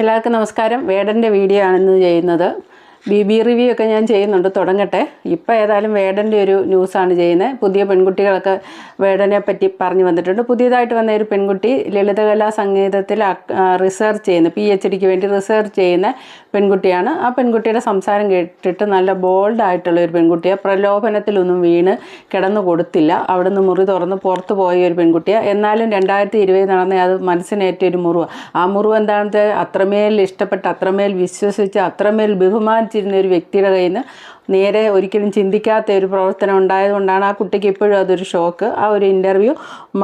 എല്ലാവർക്കും നമസ്കാരം. വേടന്റെ വീഡിയോ ആണ് ഇന്ന് ചെയ്യുന്നത്. ബി ബി റിവ്യൂ ഒക്കെ ഞാൻ ചെയ്യുന്നുണ്ട്. തുടങ്ങട്ടെ. ഇപ്പോൾ ഏതായാലും വേടന്റെ ഒരു ന്യൂസാണ് ചെയ്യുന്നത്. പുതിയ പെൺകുട്ടികളൊക്കെ വേടനെ പറ്റി പറഞ്ഞു വന്നിട്ടുണ്ട്. പുതിയതായിട്ട് വന്ന ഒരു പെൺകുട്ടി ലളിതകലാ സംഗീതത്തിൽ റിസർച്ച് ചെയ്യുന്ന പി എച്ച് ഡിക്ക് വേണ്ടി റിസർച്ച് ചെയ്യുന്ന പെൺകുട്ടിയാണ്. ആ പെൺകുട്ടിയുടെ സംസാരം കേട്ടിട്ട് നല്ല ബോൾഡ് ആയിട്ടുള്ള ഒരു പെൺകുട്ടിയാണ് പ്രലോഭനത്തിലൊന്നും വീണ് കിടന്നു കൊടുത്തില്ല. അവിടുന്ന് മുറി തുറന്ന് പുറത്തു പോയ ഒരു പെൺകുട്ടിയാണ് എന്നാലും രണ്ടായിരത്തി ഇരുപത് നടന്ന അത് മനസ്സിനേറ്റ ഒരു മുറിവ്. ആ മുറിവ് എന്താണെന്ന് അത്രമേൽ ഇഷ്ടപ്പെട്ട് അത്രമേൽ വിശ്വസിച്ച് അത്രമേൽ ബഹുമാനിച്ചിരുന്ന ഒരു വ്യക്തിയുടെ കയ്യിൽ നിന്ന് നേരെ ഒരിക്കലും ചിന്തിക്കാത്ത ഒരു പ്രവർത്തനം ഉണ്ടായതുകൊണ്ടാണ് ആ കുട്ടിക്ക് ഇപ്പോഴും അതൊരു ഷോക്ക്. ആ ഒരു ഇന്റർവ്യൂ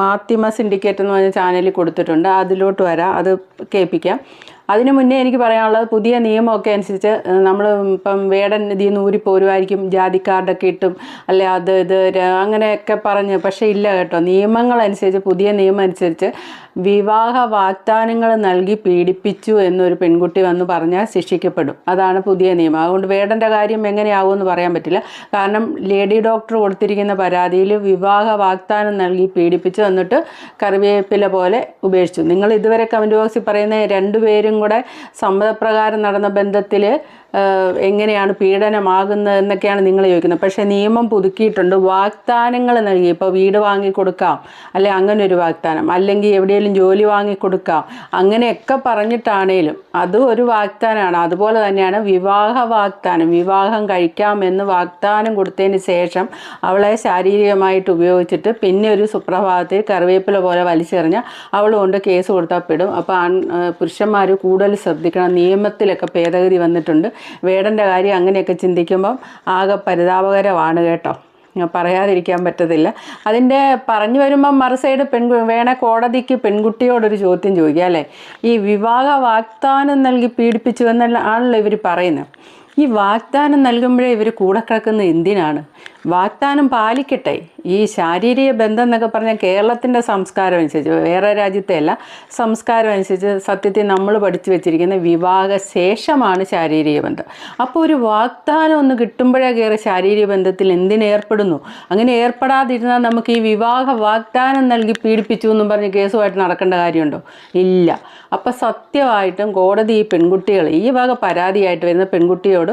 മാധ്യമ സിൻഡിക്കേറ്റ് എന്ന് പറഞ്ഞ ചാനലിൽ കൊടുത്തിട്ടുണ്ട്. അതിലോട്ട് വരാം. അത് കേൾപ്പിക്കാം. അതിനു മുന്നേ എനിക്ക് പറയാനുള്ളത് പുതിയ നിയമമൊക്കെ അനുസരിച്ച് നമ്മൾ ഇപ്പം വേടൻ ഇതിൽ നിന്ന് ഊരിപ്പോരുമായിരിക്കും ജാതി കാർഡൊക്കെ ഇട്ടും അല്ലെ അത് ഇത് അങ്ങനെയൊക്കെ പറഞ്ഞ്. പക്ഷേ ഇല്ല കേട്ടോ. നിയമങ്ങളനുസരിച്ച് പുതിയ നിയമം അനുസരിച്ച് വിവാഹ വാഗ്ദാനങ്ങൾ നൽകി പീഡിപ്പിച്ചു എന്നൊരു പെൺകുട്ടി വന്ന് പറഞ്ഞാൽ ശിക്ഷിക്കപ്പെടും. അതാണ് പുതിയ നിയമം. അതുകൊണ്ട് വേടന്റെ കാര്യം എങ്ങനെയാവുമെന്ന് പറയാൻ പറ്റില്ല. കാരണം ലേഡി ഡോക്ടർ കൊടുത്തിരിക്കുന്ന പരാതിയിൽ വിവാഹ വാഗ്ദാനം നൽകി പീഡിപ്പിച്ചു എന്നിട്ട് കറിവേപ്പില പോലെ ഉപേക്ഷിച്ചു. നിങ്ങൾ ഇതുവരെ കമന്റ് ബോക്സിൽ പറയുന്ന രണ്ടുപേരും കൂടെ സമ്മതപ്രകാരം നടന്ന ബന്ധത്തിൽ എങ്ങനെയാണ് പീഡനമാകുന്നത് എന്നൊക്കെയാണ് നിങ്ങൾ ചോദിക്കുന്നത്. പക്ഷേ നിയമം പുതുക്കിയിട്ടുണ്ട്. വാഗ്ദാനങ്ങൾ നൽകി. ഇപ്പോൾ വീട് വാങ്ങിക്കൊടുക്കാം. അല്ലെ അങ്ങനെ ഒരു വാഗ്ദാനം. അല്ലെങ്കിൽ എവിടെയെങ്കിലും ജോലി വാങ്ങിക്കൊടുക്കാം. അങ്ങനെയൊക്കെ പറഞ്ഞിട്ടാണേലും അതും ഒരു വാഗ്ദാനമാണ്. അതുപോലെ തന്നെയാണ് വിവാഹ വാഗ്ദാനം. വിവാഹം കഴിക്കാമെന്ന് വാഗ്ദാനം കൊടുത്തതിന് ശേഷം അവളെ ശാരീരികമായിട്ട് ഉപയോഗിച്ചിട്ട് പിന്നെ ഒരു സുപ്രഭാതത്തിൽ കറിവേപ്പില പോലെ വലിച്ചെറിഞ്ഞാൽ അവൾ കൊണ്ട് കേസ് കൊടുത്താൽ പെടും. അപ്പോൾ ആൺ പുരുഷന്മാർ കൂടുതൽ ശ്രദ്ധിക്കണം. നിയമത്തിലൊക്കെ ഭേദഗതി വന്നിട്ടുണ്ട്. വേടന്റെ കാര്യം അങ്ങനെയൊക്കെ ചിന്തിക്കുമ്പം ആകെ പരിതാപകരമാണ് കേട്ടോ. പറയാതിരിക്കാൻ പറ്റത്തില്ല. അതിന്റെ പറഞ്ഞു വരുമ്പം മറുസൈഡ് പെൺ വേണ കോടതിക്ക് പെൺകുട്ടിയോടൊരു ചോദ്യം ചോദിക്കുക അല്ലേ? ഈ വിവാഹ വാഗ്ദാനം നൽകി പീഡിപ്പിച്ചു എന്നല്ല ആണല്ലോ ഇവർ പറയുന്നത്. ഈ വാഗ്ദാനം നൽകുമ്പോഴേ ഇവർ കൂടെ കിടക്കുന്നത് എന്തിനാണ്? വാഗ്ദാനം പാലിക്കട്ടെ. ഈ ശാരീരിക ബന്ധം എന്നൊക്കെ പറഞ്ഞാൽ കേരളത്തിന്റെ സംസ്കാരം അനുസരിച്ച് വേറെ രാജ്യത്തെ അല്ല സംസ്കാരം അനുസരിച്ച് സത്യത്തിൽ നമ്മൾ പഠിച്ചു വെച്ചിരിക്കുന്ന വിവാഹ ശേഷമാണ് ശാരീരിക ബന്ധം. അപ്പോൾ ഒരു വാഗ്ദാനം ഒന്ന് കിട്ടുമ്പോഴേ കയറി ശാരീരിക ബന്ധത്തിൽ എന്തിനേർപ്പെടുന്നു അങ്ങനെ ഏർപ്പെടാതിരുന്നാൽ നമുക്ക് ഈ വിവാഹ വാഗ്ദാനം നൽകി പീഡിപ്പിച്ചു എന്നും പറഞ്ഞ് കേസുമായിട്ട് നടക്കേണ്ട കാര്യമുണ്ടോ? ഇല്ല. അപ്പോൾ സത്യമായിട്ടും കോടതി ഈ പെൺകുട്ടികൾ ഈ വക പരാതിയായിട്ട് വരുന്ന പെൺകുട്ടിയോട്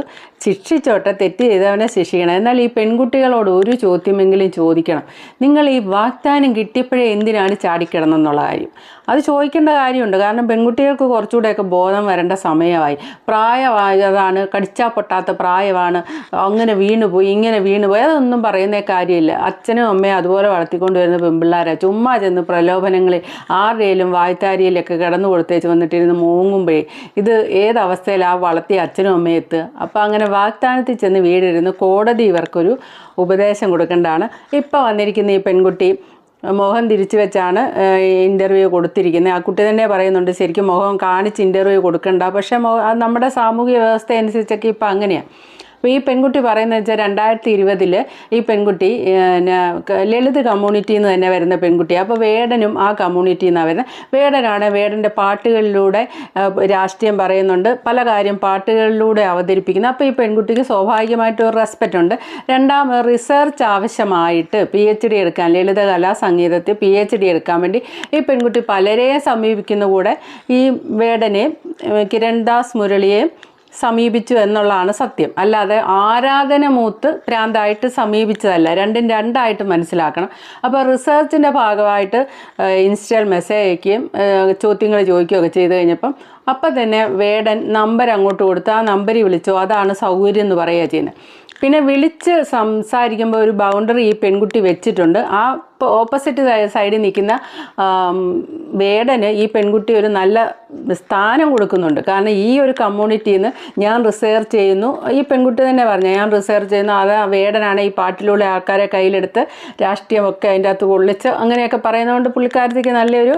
ശിക്ഷിച്ചോട്ടെ തെറ്റ് ചെയ്തവനെ ശിക്ഷിക്കണം. എന്നാൽ ഈ പെൺകുട്ടികളോട് ഒരു ചോദ്യമെങ്കിലും ചോദിക്കണം. നിങ്ങൾ ഈ വാഗ്ദാനം കിട്ടിയപ്പോഴേ എന്തിനാണ് ചാടിക്കിടന്നെന്നുള്ള കാര്യം. അത് ചോദിക്കേണ്ട കാര്യമുണ്ട്. കാരണം പെൺകുട്ടികൾക്ക് കുറച്ചുകൂടെയൊക്കെ ബോധം വരേണ്ട സമയമായി. പ്രായമായതാണ് കടിച്ചാൽ പൊട്ടാത്ത പ്രായമാണ് അങ്ങനെ വീണുപോയി ഇങ്ങനെ വീണുപോയി അതൊന്നും പറയുന്ന കാര്യമില്ല. അച്ഛനും അമ്മയും അതുപോലെ വളർത്തിക്കൊണ്ട് വരുന്ന പെൺപിള്ളേരെ. ചുമ്മാ ചെന്ന് പ്രലോഭനങ്ങളിൽ ആരുടെയും വായ്ത്താരിയിലൊക്കെ കിടന്നു കൊടുത്തേച്ച് വന്നിട്ടിരുന്ന് മൂങ്ങുമ്പോഴേ ഇത് ഏതവസ്ഥയിലാണ് വളർത്തിയ അച്ഛനും അമ്മയും എത്തുക? അപ്പോൾ അങ്ങനെ വാഗ്ദാനത്തിൽ ചെന്ന് വീടിരുന്ന് കോടതി ഇവർക്കൊരു ഉപദേശം കൊടുക്കേണ്ടതാണ്. ഇപ്പോൾ വന്നിരിക്കുന്ന ഈ പെൺകുട്ടി മുഖം തിരിച്ചു വെച്ചാണ് ഇന്റർവ്യൂ കൊടുത്തിരിക്കുന്നത് ആ കുട്ടി തന്നെ പറയുന്നുണ്ട് ശരിക്കും മോഹൻ കാണിച്ച് ഇന്റർവ്യൂ കൊടുക്കണ്ട. പക്ഷേ നമ്മുടെ സാമൂഹിക വ്യവസ്ഥ അനുസരിച്ചൊക്കെ ഇപ്പം അങ്ങനെയാണ് അപ്പോൾ ഈ പെൺകുട്ടി പറയുന്നത് വെച്ചാൽ രണ്ടായിരത്തി ഇരുപതിൽ ഈ പെൺകുട്ടി ലളിത് കമ്മ്യൂണിറ്റിയിൽ നിന്ന് തന്നെ വരുന്ന പെൺകുട്ടി. അപ്പോൾ വേടനും ആ കമ്മ്യൂണിറ്റിയിൽ നിന്നാണ് വരുന്നത് വേടനാണ് വേടന്റെ പാട്ടുകളിലൂടെ രാഷ്ട്രീയം പറയുന്നുണ്ട്. പല കാര്യം പാട്ടുകളിലൂടെ അവതരിപ്പിക്കുന്നു. അപ്പോൾ ഈ പെൺകുട്ടിക്ക് സ്വാഭാവികമായിട്ട് ഒരു റെസ്പെക്റ്റ് ഉണ്ട്. രണ്ടാം റിസർച്ച് ആവശ്യമായിട്ട് പി എച്ച് ഡി എടുക്കാൻ ലളിതകലാ സംഗീതത്തിൽ പി എച്ച് ഡി എടുക്കാൻ വേണ്ടി ഈ പെൺകുട്ടി പലരെയും സമീപിക്കുന്ന കൂടെ ഈ വേടനെ കിരൺദാസ് മുരളിയെ സമീപിച്ചു എന്നുള്ളതാണ് സത്യം. അല്ലാതെ ആരാധന മൂത്ത് ഭ്രാന്തായിട്ട് സമീപിച്ചതല്ല. രണ്ടും രണ്ടായിട്ട് മനസ്സിലാക്കണം. അപ്പോൾ റിസർച്ചിന്റെ ഭാഗമായിട്ട് ഇൻസ്റ്റാൾ മെസ്സേജ് അയക്കുകയും ചോദ്യങ്ങൾ ചോദിക്കുകയൊക്കെ ചെയ്ത് കഴിഞ്ഞപ്പം അപ്പം തന്നെ വേടൻ നമ്പർ അങ്ങോട്ട് കൊടുത്ത് ആ നമ്പറിൽ വിളിച്ചോ അതാണ് സൗകര്യം എന്ന് പറയുക ചെയ്യുന്നത് പിന്നെ വിളിച്ച് സംസാരിക്കുമ്പോൾ ഒരു ബൗണ്ടറി ഈ പെൺകുട്ടി വെച്ചിട്ടുണ്ട്. ആ ഓപ്പോസിറ്റ് സൈഡിൽ നിൽക്കുന്ന വേടന് ഈ പെൺകുട്ടി ഒരു നല്ല സ്ഥാനം കൊടുക്കുന്നുണ്ട്. കാരണം ഈ ഒരു കമ്മ്യൂണിറ്റിയിൽ നിന്ന് ഞാൻ റിസർച്ച് ചെയ്യുന്നു. ഈ പെൺകുട്ടി തന്നെ പറഞ്ഞു ഞാൻ റിസർച്ച് ചെയ്യുന്നു. അത് വേടനാണ് ഈ പാട്ടിലുള്ള ആൾക്കാരെ കയ്യിലെടുത്ത് രാഷ്ട്രീയമൊക്കെ അതിന്റെ അകത്ത് കൊള്ളിച്ച് അങ്ങനെയൊക്കെ പറയുന്നതുകൊണ്ട് പുള്ളിക്കാരത്തേക്ക് നല്ലൊരു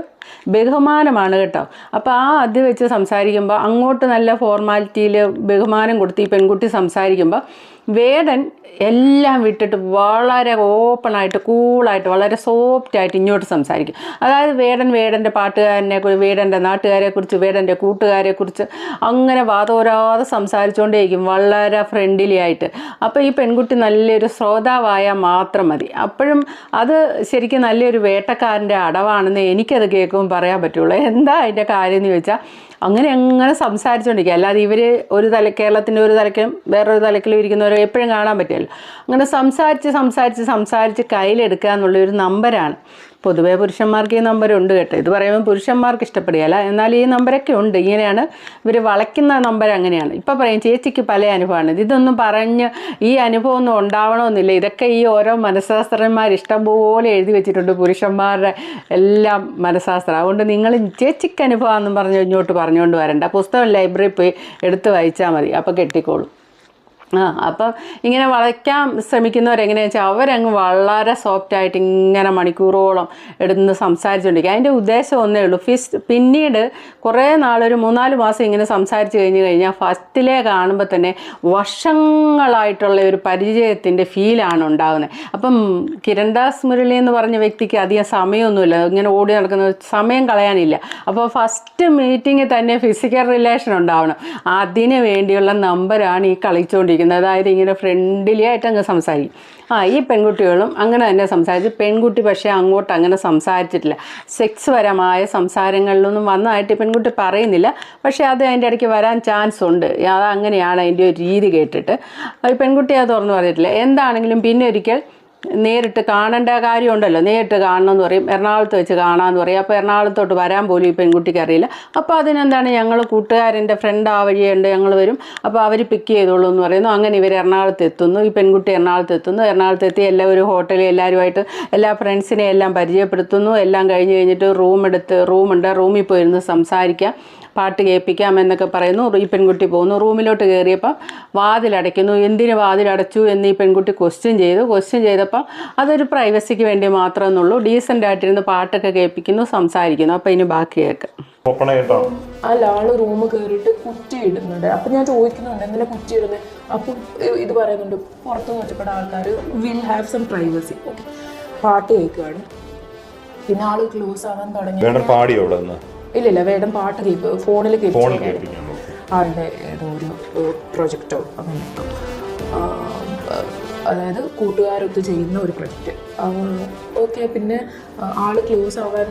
ബഹുമാനമാണ് കേട്ടോ. അപ്പോൾ ആ അത് വെച്ച് സംസാരിക്കുമ്പോൾ അങ്ങോട്ട് നല്ല ഫോർമാലിറ്റിയിൽ ബഹുമാനം കൊടുത്ത് ഈ പെൺകുട്ടി സംസാരിക്കുമ്പോൾ വേദൻ എല്ലാം വിട്ടിട്ട് വളരെ ഓപ്പണായിട്ട് കൂളായിട്ട് വളരെ സോഫ്റ്റായിട്ട് ഇങ്ങോട്ട് സംസാരിക്കും. അതായത് വേടൻ വേടന്റെ പാട്ടുകാരനെ വേടന്റെ നാട്ടുകാരെ കുറിച്ച് വേടന്റെ കൂട്ടുകാരെ കുറിച്ച് അങ്ങനെ വാതോരാതെ സംസാരിച്ചുകൊണ്ടേയിരിക്കും വളരെ ഫ്രണ്ട്ലി ആയിട്ട്. അപ്പോൾ ഈ പെൺകുട്ടി നല്ലൊരു ശ്രോതാവായാൽ മാത്രം മതി. അപ്പോഴും അത് ശരിക്കും നല്ലൊരു വേട്ടക്കാരന്റെ അടവാണെന്ന് എനിക്കത് കേൾക്കുമ്പോൾ പറയാൻ പറ്റുള്ളൂ. എന്താ അതിന്റെ കാര്യം എന്ന് ചോദിച്ചാൽ അങ്ങനെ അങ്ങനെ സംസാരിച്ചുകൊണ്ടിരിക്കുക അല്ലാതെ ഇവർ ഒരു തല കേരളത്തിന്റെ ഒരു തലക്കും വേറൊരു തലക്കിലും ഇരിക്കുന്നവരെ എപ്പോഴും കാണാൻ പറ്റില്ല. അങ്ങനെ സംസാരിച്ച് സംസാരിച്ച് സംസാരിച്ച് കയ്യിലെടുക്കുക എന്നുള്ള ഒരു നമ്പരാണ്. പൊതുവേ പുരുഷന്മാർക്ക് ഈ നമ്പർ ഉണ്ട് കേട്ടോ. ഇത് പറയുമ്പോൾ പുരുഷന്മാർക്ക് ഇഷ്ടപ്പെടുകയല്ല എന്നാൽ ഈ നമ്പരൊക്കെ ഉണ്ട്. ഇങ്ങനെയാണ് ഇവർ വളയ്ക്കുന്ന നമ്പർ അങ്ങനെയാണ്. ഇപ്പം പറയും ചേച്ചിക്ക് പല അനുഭവമാണ്. ഇതൊന്നും പറഞ്ഞ് ഈ അനുഭവം ഒന്നും ഉണ്ടാവണമെന്നില്ല. ഇതൊക്കെ ഈ ഓരോ മനഃശാസ്ത്രന്മാർ ഇഷ്ടംപോലെ എഴുതി വെച്ചിട്ടുണ്ട് പുരുഷന്മാരുടെ എല്ലാം മനഃശാസ്ത്രം. അതുകൊണ്ട് നിങ്ങൾ ചേച്ചിക്ക് അനുഭവമാണെന്നും പറഞ്ഞ് ഇങ്ങോട്ട് പറഞ്ഞുകൊണ്ട് വരണ്ട. പുസ്തകം ലൈബ്രറിയിൽ പോയി എടുത്ത് വായിച്ചാൽ മതി. അപ്പോൾ കെട്ടിക്കോളും. ആ അപ്പം ഇങ്ങനെ വളയ്ക്കാൻ ശ്രമിക്കുന്നവരെങ്ങനെയാണെന്ന് വെച്ചാൽ അവരങ്ങ് വളരെ സോഫ്റ്റായിട്ട് ഇങ്ങനെ മണിക്കൂറോളം എടുന്ന് സംസാരിച്ചുകൊണ്ടിരിക്കുക അതിന്റെ ഉദ്ദേശം ഒന്നേ ഉള്ളൂ. ഫിസ് പിന്നീട് കുറേ നാളൊരു മൂന്നാൽ മാസം ഇങ്ങനെ സംസാരിച്ച് കഴിഞ്ഞ് കഴിഞ്ഞാൽ ഫസ്റ്റിലെ കാണുമ്പോൾ തന്നെ വർഷങ്ങളായിട്ടുള്ള ഒരു പരിചയത്തിന്റെ ഫീലാണ് ഉണ്ടാകുന്നത് അപ്പം കിരൺദാസ് മുരളി എന്ന് പറഞ്ഞ വ്യക്തിക്ക് അധികം സമയമൊന്നുമില്ല ഇങ്ങനെ ഓടി നടക്കുന്ന സമയം കളയാനില്ല. അപ്പോൾ ഫസ്റ്റ് മീറ്റിങ്ങിൽ തന്നെ ഫിസിക്കൽ റിലേഷൻ ഉണ്ടാവണം. അതിന് വേണ്ടിയുള്ള നമ്പരാണ് ഈ കളിച്ചുകൊണ്ടിരിക്കുന്നത് അതായത് ഇങ്ങനെ ഫ്രണ്ട്ലി ആയിട്ട് അങ്ങ് സംസാരിക്കും. ആ ഈ പെൺകുട്ടികളും അങ്ങനെ തന്നെ സംസാരിച്ചു പെൺകുട്ടി പക്ഷേ അങ്ങോട്ട് അങ്ങനെ സംസാരിച്ചിട്ടില്ല. സെക്സ് പരമായ സംസാരങ്ങളിലൊന്നും വന്നതായിട്ട് പെൺകുട്ടി പറയുന്നില്ല. പക്ഷേ അത് അതിന്റെ ഇടയ്ക്ക് വരാൻ ചാൻസ് ഉണ്ട്. അത് അങ്ങനെയാണ് അതിന്റെ ഒരു രീതി കേട്ടിട്ട്. പെൺകുട്ടി അത് തുറന്നു പറഞ്ഞിട്ടില്ല. എന്താണെങ്കിലും പിന്നെ ഒരിക്കൽ നേരിട്ട് കാണേണ്ട കാര്യമുണ്ടല്ലോ. നേരിട്ട് കാണണം കാണണമെന്ന് പറയും. എറണാകുളത്ത് വെച്ച് കാണാമെന്ന് പറയും. അപ്പോൾ എറണാകുളത്തോട്ട് വരാൻ പോലും ഈ പെൺകുട്ടിക്ക് അറിയില്ല. അപ്പോൾ അതിനെന്താണ്? ഞങ്ങൾ കൂട്ടുകാരന്റെ ഫ്രണ്ട് ആ വഴിയുണ്ട്. ഞങ്ങൾ വരും. അപ്പോൾ അവർ പിക്ക് ചെയ്തോളൂ എന്ന് പറയുന്നു. അങ്ങനെ ഇവർ എറണാകുളത്ത് എത്തുന്നു. ഈ പെൺകുട്ടി എറണാകുളത്ത് എത്തുന്നു. എറണാകുളത്ത് എത്തി എല്ലാവരും ഹോട്ടലിൽ എല്ലാവരുമായിട്ട് എല്ലാ ഫ്രണ്ട്സിനെ എല്ലാം പരിചയപ്പെടുത്തുന്നു. എല്ലാം കഴിഞ്ഞ് കഴിഞ്ഞിട്ട് റൂം എടുത്ത് റൂമുണ്ട് റൂമിൽ പോയിരുന്ന് സംസാരിക്കാം. പാട്ട് കേൾപ്പിക്കാം എന്നൊക്കെ പറയുന്നു. ഈ പെൺകുട്ടി പോകുന്നു. റൂമിലോട്ട് കയറിയപ്പം വാതിലടയ്ക്കുന്നു. എന്തിന് വാതിലടച്ചു എന്ന് ഈ പെൺകുട്ടി ക്വസ്റ്റ്യൻ ചെയ്തു. ക്വസ്റ്റ്യൻ ചെയ്തപ്പോൾ അതൊരു പ്രൈവസിക്ക് വേണ്ടി മാത്രമേ എന്നുള്ളൂ. ഡീസന്റ് ആയിട്ടിരുന്ന് പാട്ടൊക്കെ കേൾപ്പിക്കുന്നു സംസാരിക്കുന്നു. അപ്പം ഇനി ബാക്കി കേൾക്കാം. അല്ല ആൾ റൂം കയറിയിട്ട് കുറ്റി ഇടുന്നുണ്ട്. അപ്പൊ ഞാൻ ചോദിക്കുന്നുണ്ട് എന്തിനാ കുറ്റി ഇടുന്നത് അപ്പൊ ഇത് പറയുന്നുണ്ട് പുറത്ത് നോക്കപ്പെട്ട ആൾക്കാർ വിൽ ഹാവ് സം പ്രൈവസി പാട്ട് കേൾക്കുകയാണ് പിന്നെ ആൾ ക്ലോസ് ആവാൻ തുടങ്ങി പാടിയോ ഇവിടെ ഇല്ല ഇല്ല വേടം പാട്ട് കേൾപ്പ് ഫോണിൽ കേൾപ്പിച്ചു ആളുടെ ഏതോ ഒരു പ്രൊജക്റ്റോ അങ്ങനെ ആ, അതായത് കൂട്ടുകാരൊത്ത് ചെയ്യുന്ന ഒരു പ്രൊജക്റ്റ് ഓക്കെ പിന്നെ ആൾ ആൾ ക്ലോസ് ആവാൻ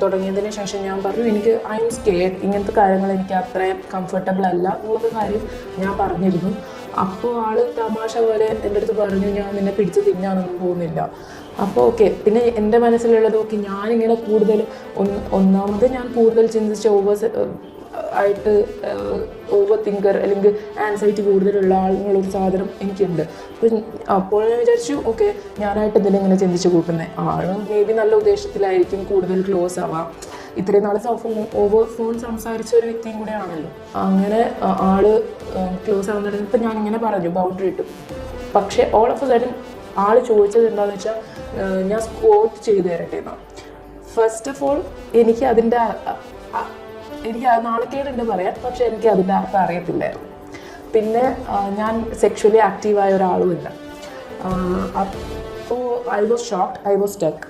തുടങ്ങിയതിന് ശേഷം ഞാൻ പറഞ്ഞു എനിക്ക് ഐ എം സ്കേഡ് ഇങ്ങനത്തെ കാര്യങ്ങൾ എനിക്ക് അത്രയും കംഫർട്ടബിൾ അല്ല. എന്നുള്ള കാര്യം ഞാൻ പറഞ്ഞിരുന്നു. അപ്പോൾ ആൾ തമാശ പോലെ എന്റെ അടുത്ത് പറഞ്ഞു ഞാൻ നിന്നെ പിടിച്ച് തിന്നാനൊന്നും പോകുന്നില്ല. അപ്പോൾ ഓക്കെ പിന്നെ എന്റെ മനസ്സിലുള്ളത് ഓക്കെ ഞാനിങ്ങനെ കൂടുതൽ ഒന്ന് ഒന്നാമത് ഞാൻ കൂടുതൽ ചിന്തിച്ച ഓവർ ആയിട്ട് ഓവർ തിങ്കർ അല്ലെങ്കിൽ ആൻസൈറ്റി കൂടുതലുള്ള ആളുകളൊരു സാധനം എനിക്കുണ്ട്. അപ്പം അപ്പോൾ ഞാൻ വിചാരിച്ചു ഓക്കെ ഞാനായിട്ട് ഇതിനെ ഇങ്ങനെ ചിന്തിച്ച് കൂട്ടുന്നത് ആളും മേ ബി നല്ല ഉദ്ദേശത്തിലായിരിക്കും കൂടുതൽ ക്ലോസ് ആവാം. ഇത്രയും നാളെ ഓവർ ഫോൺ സംസാരിച്ച ഒരു വ്യക്തിയും കൂടെ ആണല്ലോ. അങ്ങനെ ആൾ ക്ലോസ് ആവുന്ന ഇപ്പം ഞാൻ ഇങ്ങനെ പറഞ്ഞു ബൗണ്ടറി ഇട്ടു. പക്ഷേ ഓൾ ഓഫ് എ സഡൻ ആൾ ചോദിച്ചത് എന്താണെന്ന് വെച്ചാൽ ഞാൻ സ്കോട്ട് ചെയ്ത് തരട്ടെ എന്നാണ് ഫസ്റ്റ് ഓഫ് ഓൾ എനിക്ക് അതിന്റെ എനിക്ക് നാണക്കേടുണ്ട് പറയാൻ പക്ഷെ എനിക്ക് അതിന്റെ അർത്ഥം അറിയത്തില്ലായിരുന്നു. പിന്നെ ഞാൻ സെക്ഷലി ആക്റ്റീവായ ഒരാളുമില്ല അപ്പോൾ I was shocked I was stuck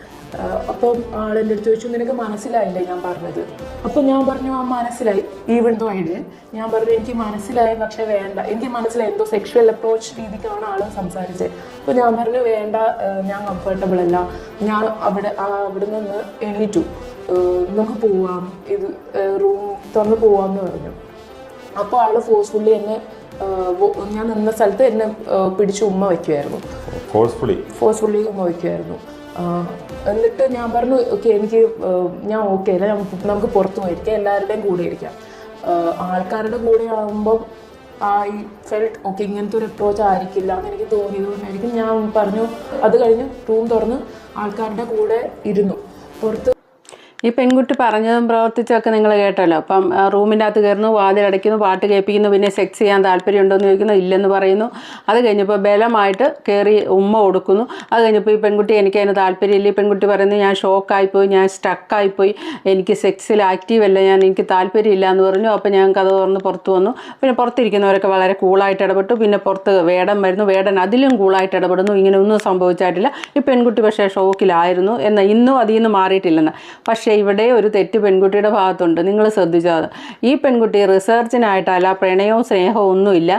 അപ്പം ആളെന്റെ അടുത്ത് ചോദിച്ചു നിനക്ക് മനസ്സിലായില്ലേ? ഞാൻ പറഞ്ഞത്. അപ്പം ഞാൻ പറഞ്ഞു ആ മനസ്സിലായി. ഈവൻ ദോ ആയിട്ട് ഞാൻ പറഞ്ഞു എനിക്ക് മനസ്സിലായി പക്ഷെ വേണ്ട. എനിക്ക് മനസ്സിലായി എന്തോ സെക്ഷൽ അപ്രോച്ച് രീതിക്കാണ് ആൾ സംസാരിച്ചത് അപ്പോൾ ഞാൻ പറഞ്ഞു വേണ്ട ഞാൻ കംഫർട്ടബിൾ അല്ല. ഞാൻ അവിടെ ആ അവിടെ നിന്ന് എണീറ്റു. നമുക്ക് പോവാം. ഇത് റൂം തുറന്ന് പോവാം എന്ന് പറഞ്ഞു. അപ്പോൾ ആൾ ഫോഴ്സ്ഫുള്ളി എന്നെ ഞാൻ നിന്ന സ്ഥലത്ത് എന്നെ പിടിച്ച് ഉമ്മ വയ്ക്കുമായിരുന്നു ഫോഴ്സ്ഫുള്ളി ഫോഴ്സ്ഫുള്ളി നോക്കുമായിരുന്നു എന്നിട്ട് ഞാൻ പറഞ്ഞു ഓക്കെ എനിക്ക് ഞാൻ ഓക്കെ അല്ല? നമുക്ക് പുറത്തു പോയിരിക്കാം എല്ലാവരുടെയും കൂടെ ഇരിക്കാം. ആൾക്കാരുടെ കൂടെ ആകുമ്പം ഐ ഫെൽറ്റ് ഓക്കെ ഇങ്ങനത്തെ ഒരു അപ്രോച്ച് ആയിരിക്കില്ല എന്ന് എനിക്ക് തോന്നിയത് കൊണ്ടായിരിക്കും ഞാൻ പറഞ്ഞു. അത് കഴിഞ്ഞ് റൂം തുറന്ന് ആൾക്കാരുടെ കൂടെ ഇരുന്നു. പുറത്ത് ഈ പെൺകുട്ടി പറഞ്ഞതും പ്രവർത്തിച്ചൊക്കെ നിങ്ങൾ കേട്ടല്ലോ. അപ്പം റൂമിന്റെ അകത്ത് കയറുന്നു വാതിലടയ്ക്കുന്നു പാട്ട് കേൾപ്പിക്കുന്നു പിന്നെ സെക്സ് ചെയ്യാൻ താല്പര്യമുണ്ടോ എന്ന് ചോദിക്കുന്നു ഇല്ലെന്ന് പറയുന്നു. അത് കഴിഞ്ഞപ്പോൾ ബലമായിട്ട് കയറി ഉമ്മ കൊടുക്കുന്നു. അത് കഴിഞ്ഞപ്പോൾ ഈ പെൺകുട്ടി എനിക്ക് അതിന് താല്പര്യമില്ല. ഈ പെൺകുട്ടി പറയുന്നു ഞാൻ ഷോക്കായിപ്പോയി ഞാൻ സ്റ്റക്കായിപ്പോയി എനിക്ക് സെക്സിൽ ആക്റ്റീവ് അല്ല ഞാൻ എനിക്ക് താല്പര്യമില്ല എന്ന് പറഞ്ഞു. അപ്പോൾ ഞാൻ കഥ തുറന്ന് പുറത്ത് വന്നു. പിന്നെ പുറത്തിരിക്കുന്നവരൊക്കെ വളരെ കൂളായിട്ട് ഇടപെട്ടു. പിന്നെ പുറത്ത് വേടൻ വരുന്നു. വേടൻ അതിലും കൂളായിട്ട് ഇടപെടുന്നു. ഇങ്ങനെ ഒന്നും സംഭവിച്ചായിട്ടില്ല. ഈ പെൺകുട്ടി പക്ഷേ ഷോക്കിലായിരുന്നു എന്നാൽ ഇന്നും അതിൽ നിന്ന് മാറിയിട്ടില്ലെന്ന്. പക്ഷേ പക്ഷേ ഇവിടെ ഒരു തെറ്റ് പെൺകുട്ടിയുടെ ഭാഗത്തുണ്ട്. നിങ്ങൾ ശ്രദ്ധിച്ചാൽ ഈ പെൺകുട്ടി റിസർച്ചിനായിട്ടല്ല പ്രണയവും സ്നേഹവും ഒന്നുമില്ല.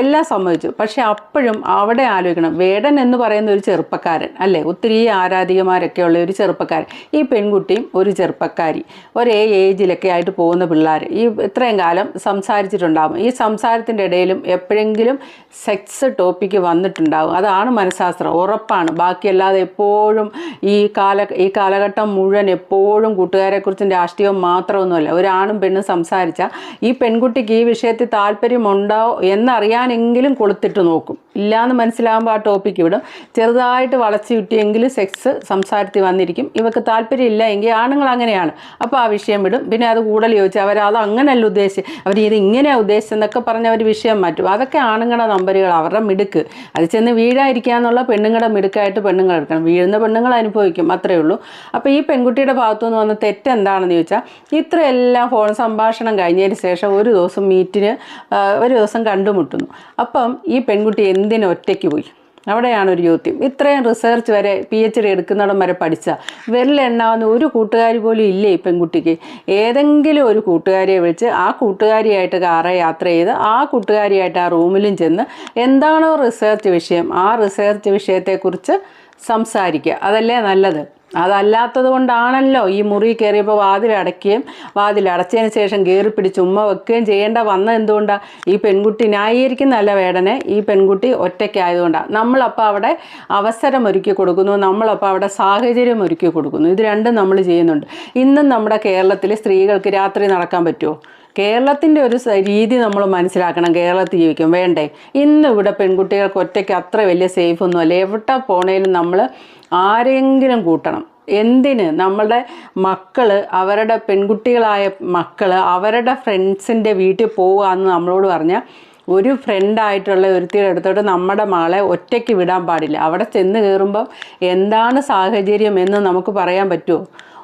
എല്ലാം സംഭവിച്ചു പക്ഷേ അപ്പോഴും അവിടെ ആലോചിക്കണം. വേടൻ എന്ന് പറയുന്ന ഒരു ചെറുപ്പക്കാരൻ അല്ലേ? ഒത്തിരി ആരാധികമാരൊക്കെ ഉള്ള ഒരു ചെറുപ്പക്കാരൻ. ഈ പെൺകുട്ടിയും ഒരു ചെറുപ്പക്കാരി. ഒരേ ഏജിലൊക്കെ ആയിട്ട് പോകുന്ന പിള്ളേർ ഈ ഇത്രയും കാലം സംസാരിച്ചിട്ടുണ്ടാകും ഈ സംസാരത്തിന്റെ ഇടയിലും എപ്പോഴെങ്കിലും സെക്സ് ടോപ്പിക്ക് വന്നിട്ടുണ്ടാകും അതാണ് മനഃശാസ്ത്രം. ഉറപ്പാണ്. ബാക്കിയല്ലാതെ എപ്പോഴും ഈ കാല ഈ കാലഘട്ടം മുഴുവൻ എപ്പോഴും കൂട്ടുകാരെക്കുറിച്ചും രാഷ്ട്രീയവും മാത്രമൊന്നുമല്ല. ഒരാണും പെണ്ണും സംസാരിച്ചാൽ ഈ പെൺകുട്ടിക്ക് ഈ വിഷയത്തിൽ താല്പര്യമുണ്ടോ എന്നറിയാനെങ്കിലും കൊളുത്തിട്ട് നോക്കും. ഇല്ലാന്ന് മനസ്സിലാകുമ്പോൾ ആ ടോപ്പിക്ക് വിടും ചെറുതായിട്ട് വളച്ചു കിട്ടിയെങ്കിൽ സെക്സ് സംസാരത്തിൽ വന്നിരിക്കും. ഇവർക്ക് താല്പര്യമില്ല എങ്കിൽ ആണുങ്ങൾ അങ്ങനെയാണ്. അപ്പോൾ ആ വിഷയം വിടും. പിന്നെ അത് കൂടുതൽ ചോദിച്ചാൽ അവർ അത് അങ്ങനെയല്ല ഉദ്ദേശിച്ച് അവർ ഇത് ഇങ്ങനെയാണ് ഉദ്ദേശിച്ചെന്നൊക്കെ പറഞ്ഞ് അവർ വിഷയം മാറ്റും. അതൊക്കെ ആണുങ്ങളുടെ നമ്പറുകൾ അവരുടെ മിടുക്ക്. അത് ചെന്ന് വീഴാതിരിക്കുക എന്നുള്ള പെണ്ണുങ്ങളുടെ മിടുക്കായിട്ട് പെണ്ണുങ്ങൾ എടുക്കണം. വീഴുന്ന പെണ്ണുങ്ങൾ അനുഭവിക്കും അത്രയേ ഉള്ളൂ. അപ്പോൾ ഈ പെൺകുട്ടിയുടെ ഭാഗത്തു നിന്ന് വന്ന തെറ്റെന്താണെന്ന് ചോദിച്ചാൽ ഇത്രയെല്ലാം ഫോൺ സംഭാഷണം കഴിഞ്ഞതിന് ശേഷം ഒരു ദിവസം മീറ്റിന് ഒരു ദിവസം കണ്ടുമുട്ടുന്നു. അപ്പം ഈ പെൺകുട്ടി എന്തിനു ഒറ്റയ്ക്ക് പോയി? അവിടെയാണ് ഒരു ചോദ്യം. ഇത്രയും റിസർച്ച് വരെ പി എച്ച് ഡി എടുക്കുന്നിടം വരെ പഠിച്ച വിരലെണ്ണാവുന്ന ഒരു കൂട്ടുകാരി പോലും ഇല്ലേ പെൺകുട്ടിക്ക്? ഏതെങ്കിലും ഒരു കൂട്ടുകാരിയെ വിളിച്ച് ആ കൂട്ടുകാരിയായിട്ട് കാറെ യാത്ര ചെയ്ത് ആ കൂട്ടുകാരിയായിട്ട് ആ റൂമിലും ചെന്ന് എന്താണോ റിസർച്ച് വിഷയം ആ റിസർച്ച് വിഷയത്തെക്കുറിച്ച് സംസാരിക്കുക. അതല്ലേ നല്ലത്? അതല്ലാത്തത് കൊണ്ടാണല്ലോ ഈ മുറി കയറിയപ്പോൾ വാതിലടയ്ക്കുകയും വാതിലടച്ചതിന് ശേഷം കയറി പിടിച്ച് ഉമ്മ വെക്കുകയും ചെയ്യേണ്ട വന്നത് എന്തുകൊണ്ടാണ് ഈ പെൺകുട്ടി ന്യായീകരിക്കുന്നതല്ല വേടനെ. ഈ പെൺകുട്ടി ഒറ്റയ്ക്കായതുകൊണ്ടാണ് നമ്മളപ്പോൾ അവിടെ അവസരം ഒരുക്കി കൊടുക്കുന്നു നമ്മളപ്പോൾ അവിടെ സാഹചര്യം ഒരുക്കി കൊടുക്കുന്നു. ഇത് രണ്ടും നമ്മൾ ചെയ്യുന്നുണ്ട്. ഇന്നും നമ്മുടെ കേരളത്തിൽ സ്ത്രീകൾക്ക് രാത്രി നടക്കാൻ പറ്റുമോ കേരളത്തിന്റെ ഒരു രീതി നമ്മൾ മനസ്സിലാക്കണം. കേരളത്തിൽ ജീവിക്കും. വേണ്ടേ? ഇന്ന് ഇവിടെ പെൺകുട്ടികൾക്ക് ഒറ്റയ്ക്ക് അത്ര വലിയ സേഫ് ഒന്നുമല്ല എവിടെ പോണേലും നമ്മൾ ആരെങ്കിലും കൂട്ടണം. എന്തിന്? നമ്മളുടെ മക്കൾ അവരുടെ പെൺകുട്ടികളായ മക്കൾ അവരുടെ ഫ്രണ്ട്സിന്റെ വീട്ടിൽ പോവുക എന്ന് നമ്മളോട് പറഞ്ഞാൽ ഒരു ഫ്രണ്ടായിട്ടുള്ള ഒരുത്തിയുടെ അടുത്തോട്ട് നമ്മുടെ മകളെ ഒറ്റയ്ക്ക് വിടാൻ പാടില്ല. അവിടെ ചെന്ന് കയറുമ്പം എന്താണ് സാഹചര്യം എന്ന് നമുക്ക് പറയാൻ പറ്റുമോ?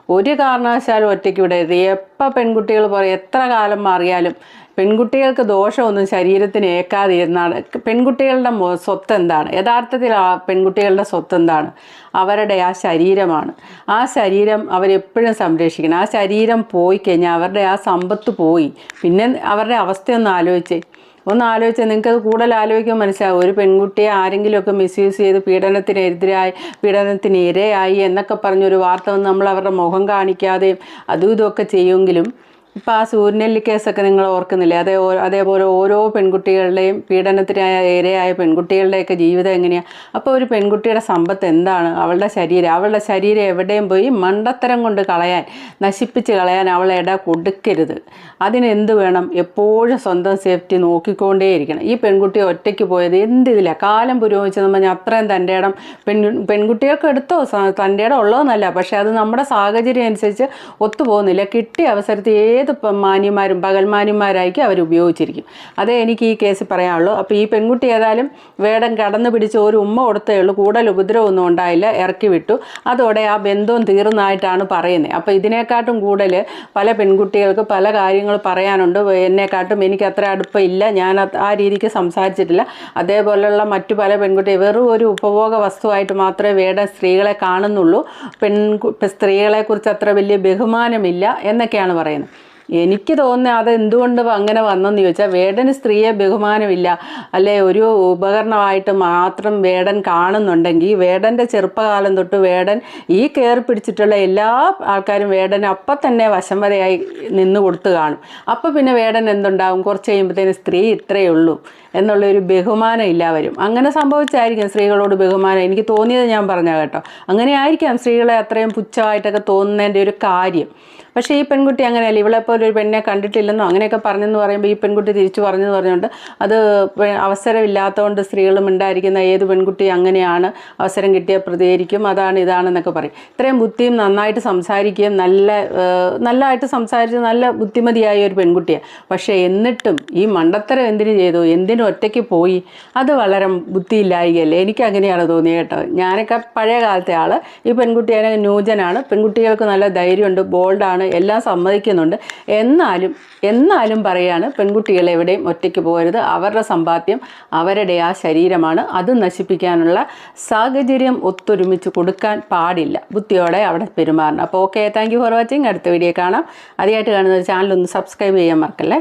ഒരു കാരണവശാലും ഒറ്റയ്ക്ക് വിടരുത്. എപ്പോൾ പെൺകുട്ടികൾ പറയും എത്ര കാലം മാറിയാലും പെൺകുട്ടികൾക്ക് ദോഷമൊന്നും ശരീരത്തിന് ഏക്കാതിരുന്നാണ് പെൺകുട്ടികളുടെ സ്വത്ത് എന്താണ് യഥാർത്ഥത്തിൽ ആ പെൺകുട്ടികളുടെ സ്വത്ത് എന്താണ് അവരുടെ ആ ശരീരമാണ്. ആ ശരീരം അവരെപ്പോഴും സംരക്ഷിക്കണം. ആ ശരീരം പോയി കഴിഞ്ഞാൽ അവരുടെ ആ സമ്പത്ത് പോയി. പിന്നെ അവരുടെ അവസ്ഥയൊന്ന് ആലോചിച്ചേ ഒന്ന് ആലോചിച്ചാൽ നിങ്ങൾക്ക് അത് കൂടുതൽ ആലോചിക്കാൻ മനസ്സിലാവും. ഒരു പെൺകുട്ടിയെ ആരെങ്കിലുമൊക്കെ മിസ്യൂസ് ചെയ്ത് പീഡനത്തിനെതിരായി പീഡനത്തിന് ഇരയായി എന്നൊക്കെ പറഞ്ഞൊരു വാർത്ത വന്ന് നമ്മൾ അവരുടെ മുഖം കാണിക്കാതെയും അതും ഇതുമൊക്കെ ചെയ്യുമെങ്കിലും ഇപ്പം ആ സൂര്യനെല്ലി കേസൊക്കെ നിങ്ങൾ ഓർക്കുന്നില്ലേ? അതേ അതേപോലെ ഓരോ പെൺകുട്ടികളുടെയും പീഡനത്തിനായ ഇരയായ പെൺകുട്ടികളുടെയൊക്കെ ജീവിതം എങ്ങനെയാണ് അപ്പോൾ ഒരു പെൺകുട്ടിയുടെ സമ്പത്ത് എന്താണ്? അവളുടെ ശരീരം അവളുടെ ശരീരം എവിടെയും പോയി മണ്ടത്തരം കൊണ്ട് കളയാൻ നശിപ്പിച്ച് കളയാൻ അവളെ ഇട കൊടുക്കരുത്. അതിനെന്ത് വേണം? എപ്പോഴും സ്വന്തം സേഫ്റ്റി നോക്കിക്കൊണ്ടേയിരിക്കണം. ഈ പെൺകുട്ടി ഒറ്റയ്ക്ക് പോയത് എന്ത് ഇതില്ല കാലം പുരോഗമിച്ച് പറഞ്ഞാൽ അത്രയും തന്റെ ഇടം പെൺ പെൺകുട്ടികൾക്ക് എടുത്തോ? തന്റെ ഇടം ഉള്ളതെന്നല്ല. പക്ഷേ അത് നമ്മുടെ സാഹചര്യം അനുസരിച്ച് ഒത്തുപോകുന്നില്ല കിട്ടിയ അവസരത്തിൽ ഏത് പ- മാന്യന്മാരും പകൽമാന്യന്മാരായിരിക്കും അവർ ഉപയോഗിച്ചിരിക്കും. അതേ എനിക്ക് ഈ കേസിൽ പറയാനുള്ളൂ. അപ്പോൾ ഈ പെൺകുട്ടി ഏതായാലും വേടം കടന്നു പിടിച്ച് ഒരു ഉമ്മ കൊടുത്തേ ഉള്ളൂ. കൂടുതൽ ഉപദ്രവമൊന്നും ഉണ്ടായില്ല. ഇറക്കി വിട്ടു. അതോടെ ആ ബന്ധവും തീർന്നതായിട്ടാണ് പറയുന്നത് അപ്പോൾ ഇതിനെക്കാട്ടും കൂടുതൽ പല പെൺകുട്ടികൾക്ക് പല കാര്യങ്ങൾ പറയാനുണ്ട്. എന്നെക്കാട്ടും എനിക്ക് അത്ര അടുപ്പമില്ല. ഞാൻ ആ രീതിക്ക് സംസാരിച്ചിട്ടില്ല. അതേപോലെയുള്ള മറ്റു പല പെൺകുട്ടി വെറും ഒരു ഉപഭോഗ വസ്തുവായിട്ട് മാത്രമേ വേടം സ്ത്രീകളെ കാണുന്നുള്ളൂ. പെൺകു സ്ത്രീകളെക്കുറിച്ച് അത്ര വലിയ ബഹുമാനമില്ല എന്നൊക്കെയാണ് പറയുന്നത്. എനിക്ക് തോന്നുന്നത് അത് എന്തുകൊണ്ട് അങ്ങനെ വന്നെന്ന് ചോദിച്ചാൽ വേടന് സ്ത്രീയെ ബഹുമാനമില്ല. അല്ലെ ഒരു ഉപകരണമായിട്ട് മാത്രം വേടൻ കാണുന്നുണ്ടെങ്കിൽ വേടന്റെ ചെറുപ്പകാലം തൊട്ട് വേടൻ ഈ കയറി പിടിച്ചിട്ടുള്ള എല്ലാ ആൾക്കാരും വേടൻ അപ്പം തന്നെ വശം വരെയായി നിന്ന് കൊടുത്ത് കാണും. അപ്പം പിന്നെ വേടൻ എന്തുണ്ടാവും? കുറച്ച് കഴിയുമ്പോഴത്തേന് സ്ത്രീ ഇത്രയേ ഉള്ളൂ. എന്നുള്ളൊരു ബഹുമാനം ഇല്ല വരും. അങ്ങനെ സംഭവിച്ചായിരിക്കും സ്ത്രീകളോട് ബഹുമാനം. എനിക്ക് തോന്നിയത് ഞാൻ പറഞ്ഞ കേട്ടോ. അങ്ങനെ ആയിരിക്കാം സ്ത്രീകളെ അത്രയും പുച്ഛമായിട്ടൊക്കെ തോന്നുന്നതിന്റെ ഒരു കാര്യം. പക്ഷേ ഈ പെൺകുട്ടി അങ്ങനെയല്ല. ഇവളെപ്പോലെ ഒരു പെണ്ണെ കണ്ടിട്ടില്ലെന്നോ അങ്ങനെയൊക്കെ പറഞ്ഞെന്ന് പറയുമ്പോൾ ഈ പെൺകുട്ടി തിരിച്ചു പറഞ്ഞെന്ന് പറഞ്ഞുകൊണ്ട് അത് അവസരമില്ലാത്തതുകൊണ്ട് സ്ത്രീകളും ഉണ്ടായിരിക്കുന്ന ഏത് പെൺകുട്ടി അങ്ങനെയാണ് അവസരം കിട്ടിയ പ്രതികരിക്കും. അതാണ് ഇതാണെന്നൊക്കെ പറയും. ഇത്രയും ബുദ്ധിയും നന്നായിട്ട് സംസാരിക്കുകയും നല്ല നല്ലതായിട്ട് സംസാരിച്ച് നല്ല ബുദ്ധിമതിയായ ഒരു പെൺകുട്ടിയാണ് പക്ഷേ എന്നിട്ടും ഈ മണ്ടത്തരം എന്തിനു ചെയ്തു? എന്തിനു ഒറ്റയ്ക്ക് പോയി. അത് വളരെ ബുദ്ധിയില്ലായികയല്ലേ? എനിക്ക് അങ്ങനെയാണ് തോന്നിയത് കേട്ടോ. ഞാനൊക്കെ പഴയ കാലത്തെ ആൾ ഈ പെൺകുട്ടി പെൺകുട്ടിയെ ന്യൂജനാണ്. പെൺകുട്ടികൾക്ക് നല്ല ധൈര്യമുണ്ട് ബോൾഡാണ് എല്ലാം സമ്മതിക്കുന്നുണ്ട്. എന്നാലും എന്നാലും പറയാണ് പെൺകുട്ടികൾ എവിടെയും ഒറ്റയ്ക്ക് പോകരുത്. അവരുടെ സമ്പാദ്യം അവരുടെ ആ ശരീരമാണ്. അത് നശിപ്പിക്കാനുള്ള സാഹചര്യം ഒത്തൊരുമിച്ച് കൊടുക്കാൻ പാടില്ല. ബുദ്ധിയോടെ അവിടെ പെരുമാറണം. അപ്പോൾ okay thank you for watching അടുത്ത വീഡിയോ കാണാം. ആദ്യമായിട്ട് കാണുന്ന ചാനൽ ഒന്ന് സബ്സ്ക്രൈബ് ചെയ്യാൻ മറക്കല്ലേ?